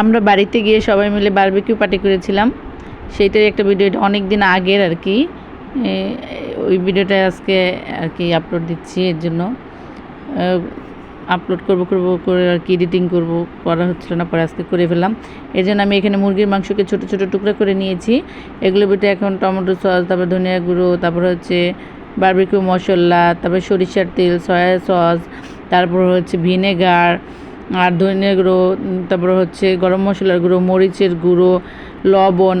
আমরা বাড়িতে গিয়ে সবাই মিলে বারবিকিউ পার্টি করেছিলাম। সেইটাই একটা ভিডিও অনেক দিন আগের আর কি। ওই ভিডিওটা আজকে আর কি আপলোড দিচ্ছি, এর জন্য। আপলোড করব করব, করে আর কি এডিটিং করব, করা হচ্ছিল না, পরে আজকে করে ফেললাম। এই জন্য আমি এখানে মুরগির মাংসকে ছোট ছোট টুকরা করে নিয়েছি। এগুলো ভিতরে এখন টমেটো সস, তারপর ধনিয়া গুঁড়ো, তারপর হচ্ছে বারবিকিউ মশলা, তারপর সরিষার তেল সয়া সস তারপর হচ্ছে ভিনেগার আর ধনিয়া গুঁড়ো তারপর হচ্ছে গরম মশলার গুঁড়ো, মরিচের গুঁড়ো, লবণ,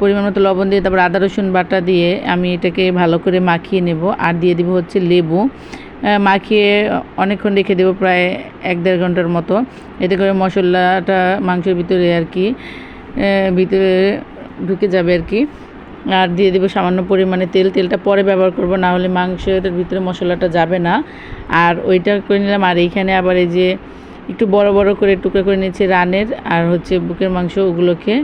পরিমাণ মতো লবণ দিয়ে তারপর আদা, রসুন বাটা দিয়ে আমি এটাকে ভালো করে মাখিয়ে নেব আর দিয়ে দিব হচ্ছে লেবু। মাখিয়ে অনেকক্ষণ রেখে দেবো প্রায় এক দেড় ঘণ্টার মতো। এতে করে মশলাটা মাংসের ভিতরে আর কি ভিতরে ঢুকে যাবে আর কি। আর দিয়ে দেবো সামান্য পরিমাণে তেল। তেলটা পরে ব্যবহার করব, না হলে মাংসের ভিতরে মশলাটা যাবে না। আর ওইটা করে নিলাম। আর এইখানে আবার এই যে একটু বড় বড় করে টুকরো করে নিয়েছি রানের, আর হচ্ছে বুকের মাংস ওগুলোকে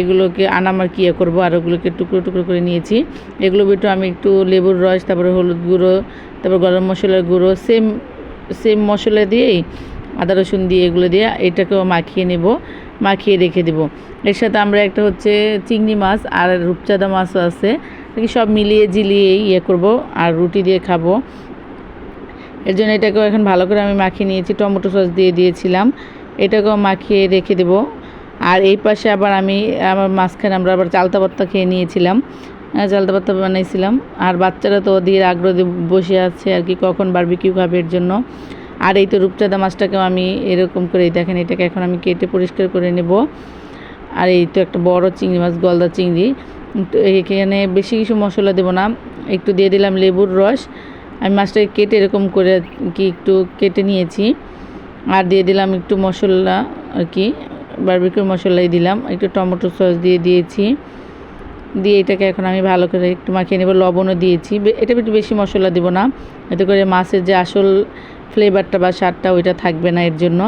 এগুলোকে আনামার কিয়া করব, আর ওগুলোকে টুকরো টুকরো করে নিয়েছি। এগুলো একটু আমি একটু লেবুর রস, তারপরে হলুদ গুঁড়ো, তারপর গরম মশলার গুঁড়ো সেম সেম মশলা দিয়েই আদা রসুন দিয়ে এগুলো দিয়ে এটাকেও মাখিয়ে নেব, মাখিয়ে রেখে দেবো। এর সাথে আমরা একটা হচ্ছে চিংড়ি মাছ আর রূপচাঁদা মাছও আছে সব মিলিয়ে জিলিয়ে ইয়ে করব, আর রুটি দিয়ে খাব। এর জন্য এটাকেও এখন ভালো করে আমি মাখিয়ে নিয়েছি। টমেটো সস দিয়ে দিয়েছিলাম। এটাকেও মাখিয়ে রেখে দেব। আর এই পাশে আবার আমি, আমার মাঝখানে আমরা আবার চালতা পাত্তা খেয়ে নিয়েছিলাম। চালতা পাত্তা বানাইছিলাম। আর বাচ্চারা তো ওদের আগ্রহ বসে আছে আর কি, কখন বারবিকিউ খাবে এর জন্য। আর এই তো রূপচাঁদা মাছটাকেও আমি এরকম করে দেখেন এটাকে এখন আমি কেটে পরিষ্কার করে নেব। আর এই তো একটা বড় চিংড়ি মাছ, গলদা চিংড়ি। এখানে বেশি কিছু মশলা দেবো না। একটু দিয়ে দিলাম লেবুর রস। আমি মাছটাকে কেটে এরকম করে কি একটু কেটে নিয়েছি। আর দিয়ে দিলাম একটু মশলা আর কি বারবিকিউ মশলাই দিলাম, একটু টমেটো সস দিয়ে দিয়েছি। দিয়ে এটাকে এখন আমি ভালো করে একটু মাখিয়ে নেব, লবণও দিয়েছি। এটা একটু বেশি মশলা দেবো না, এতে করে মাছের যে আসল ফ্লেভারটা বা স্বাদটা ওইটা থাকবে না এর জন্য।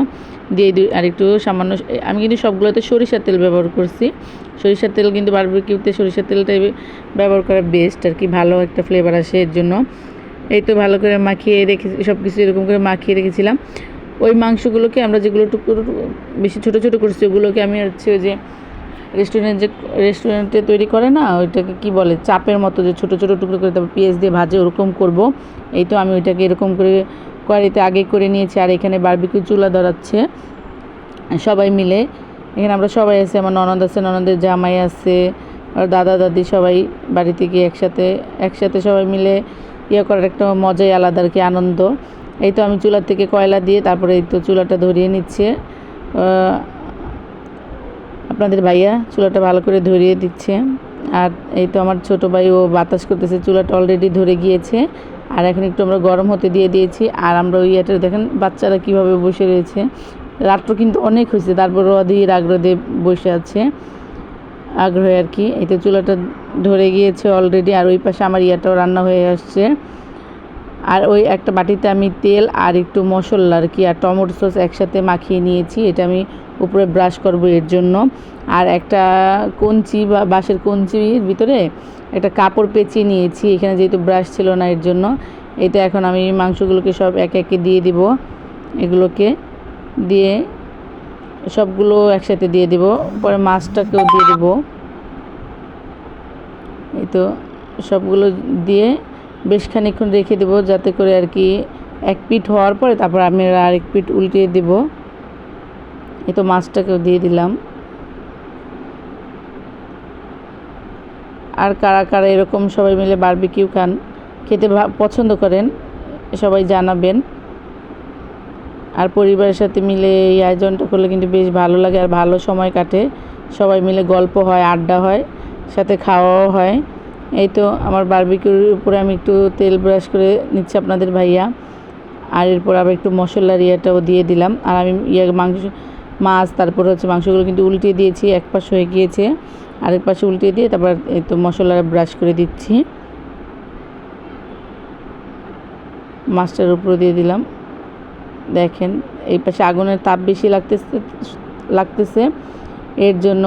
দিয়ে দিই আর একটু সামান্য আমি কিন্তু সবগুলোতে সরিষার তেল ব্যবহার করছি। সরিষার তেল কিন্তু বারবিকিউতে সরিষার তেলটাই ব্যবহার করা বেস্ট আর কি, ভালো একটা ফ্লেভার আসে এর জন্য। এই তো ভালো করে মাখিয়ে রেখে সব কিছু এরকম করে মাখিয়ে রেখেছিলাম। ওই মাংসগুলোকে আমরা যেগুলো টুকরো বেশি ছোটো ছোটো করছি, ওগুলোকে আমি হচ্ছে ওই যে রেস্টুরেন্ট যে রেস্টুরেন্টে তৈরি করে না, ওইটাকে কি বলে, চাপের মতো যে ছোটো ছোটো টুকরো করে তারপর পেঁয়াজ দিয়ে ভাজে ওরকম করব। এই তো আমি ওইটাকে এরকম করে কড়াইতে আগে করে নিয়েছি, আর এখানে বারবিকিউ চুলা ধরাচ্ছে। সবাই মিলে, এখানে আমরা সবাই আছি, আমার ননদ আছে, ননদের জামাই আছে আর দাদা দাদি সবাই বাড়িতে গিয়ে একসাথে একসাথে সবাই মিলে ইয়ে করার একটা মজাই আলাদা আর কি, আনন্দ। এই তো আমি চুলার থেকে কয়লা দিয়ে তারপরে এই তো চুলাটা ধরিয়ে নিচ্ছে। আপনাদের ভাইয়া চুলাটা ভালো করে ধরিয়ে দিচ্ছে। আর এই তো আমার ছোট ভাই, ও বাতাস করতেছে, চুলাটা অলরেডি ধরে গিয়েছে। আর এখন একটু আমরা গরম হতে দিয়ে দিয়েছি। আর আমরা ওই ইয়েটা দেখেন, বাচ্চারা কীভাবে বসে রয়েছে। রাত্র কিন্তু অনেক হয়েছে, তারপর অধীর আগ্রহ বসে আছে। আগ্রহে আর কি। এই তো চুলাটা ধরে গিয়েছে অলরেডি আর ওই পাশে আমার ইয়াটাও রান্না হয়ে আসছে। আর ওই একটা বাটিতে আমি তেল আর একটু মশলা আর কি, আর টমেটো সস একসাথে মাখিয়ে নিয়েছি। এটা আমি উপরে ব্রাশ করব এর জন্য। আর একটা কঞ্চি বা বাঁশের কঞ্চির ভিতরে একটা কাপড় পেঁচিয়ে নিয়েছি। এখানে যেহেতু ব্রাশ ছিল না এর জন্য, এটা এখন আমি মাংসগুলোকে সব এক একে দিয়ে দিব। এগুলোকে দিয়ে সবগুলো একসাথে দিয়ে দিব। পরে মাছটাকেও দিয়ে দিব। এই তো সবগুলো দিয়ে বেশ খানিক্ষণ রেখে দেবো যাতে করে আর কি এক পিঠ হওয়ার পরে তারপর আমি আরেক পিঠ উল্টিয়ে দেব। এই তো মাছটাকেও দিয়ে দিলাম। আর কারা কারা এরকম সবাই মিলে বারবিকিউ খান, খেতে পছন্দ করেন, সবাই জানাবেন। আর পরিবারের সাথে মিলে এই আয়োজনটা করলে কিন্তু বেশ ভালো লাগে আর ভালো সময় কাটে। সবাই মিলে গল্প হয়, আড্ডা হয়, সাথে খাওয়াও হয়। এই তো আমার বারবিকিউর উপরে আমি একটু তেল ব্রাশ করে নিচ্ছি আপনাদের ভাইয়া। আর এরপর আবার একটু মশলার ইয়েটাও দিয়ে দিলাম। আর আমি ইয়ে মাংস, মাছ, তারপর হচ্ছে মাংসগুলো কিন্তু উল্টিয়ে দিয়েছি, এক পাশ হয়ে গিয়েছে। আরেক পাশে উল্টিয়ে দিয়ে তারপর এই তো মশলা ব্রাশ করে দিচ্ছি। মাছটার উপরে দিয়ে দিলাম। দেখেন, এই পাশে আগুনের তাপ বেশি লাগতেছে লাগতেছে। এর জন্য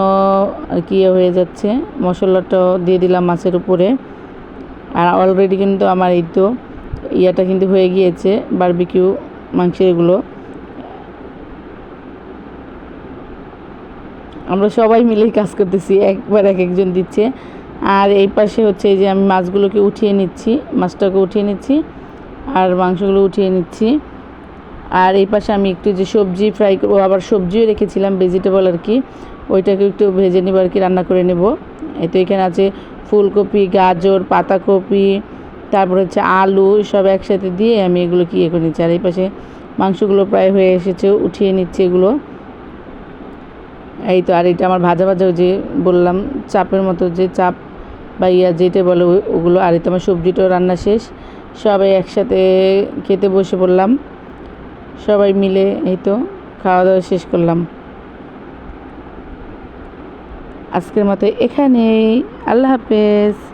আর কি ইয়ে হয়ে যাচ্ছে। মশলাটাও দিয়ে দিলাম মাছের উপরে। আর অলরেডি কিন্তু আমার এই তো ইয়েটা কিন্তু হয়ে গিয়েছে বারবিকিউ মাংস এগুলো। আমরা সবাই মিলেই কাজ করতেছি, একবার এক একজন দিচ্ছে। আর এই পাশে হচ্ছে এই যে আমি মাছগুলোকে উঠিয়ে নিচ্ছি, মাছটাকে উঠিয়ে নিচ্ছি, আর মাংসগুলো উঠিয়ে নিচ্ছি। আর এই পাশে আমি একটু যে সবজি ফ্রাই করব, আবার সবজিও রেখেছিলাম ভেজিটেবল আর কি। ওইটাকে একটু ভেজে নেব আর কি, রান্না করে নেব। তো এখানে আছে ফুলকপি, গাজর, পাতাকপি, তারপর হচ্ছে আলু, সব একসাথে দিয়ে আমি এগুলো কি ইয়ে করে নিচ্ছি। আর এই পাশে মাংসগুলো প্রায় হয়ে এসেছে, উঠিয়ে নিচ্ছি এগুলো। এই তো, আর এটা আমার ভাজা ভাজা যে বললাম, চাপের মতো যে চাপ বা ইয়া যেটা বলে ওগুলো। আর তো আমার সবজিটাও রান্না শেষ। সবাই একসাথে খেতে বসে পড়লাম। সবাই মিলে এই তো খাওয়া দাওয়া শেষ করলাম। আজকের মতো এখানেই। আল্লাহ হাফেজ।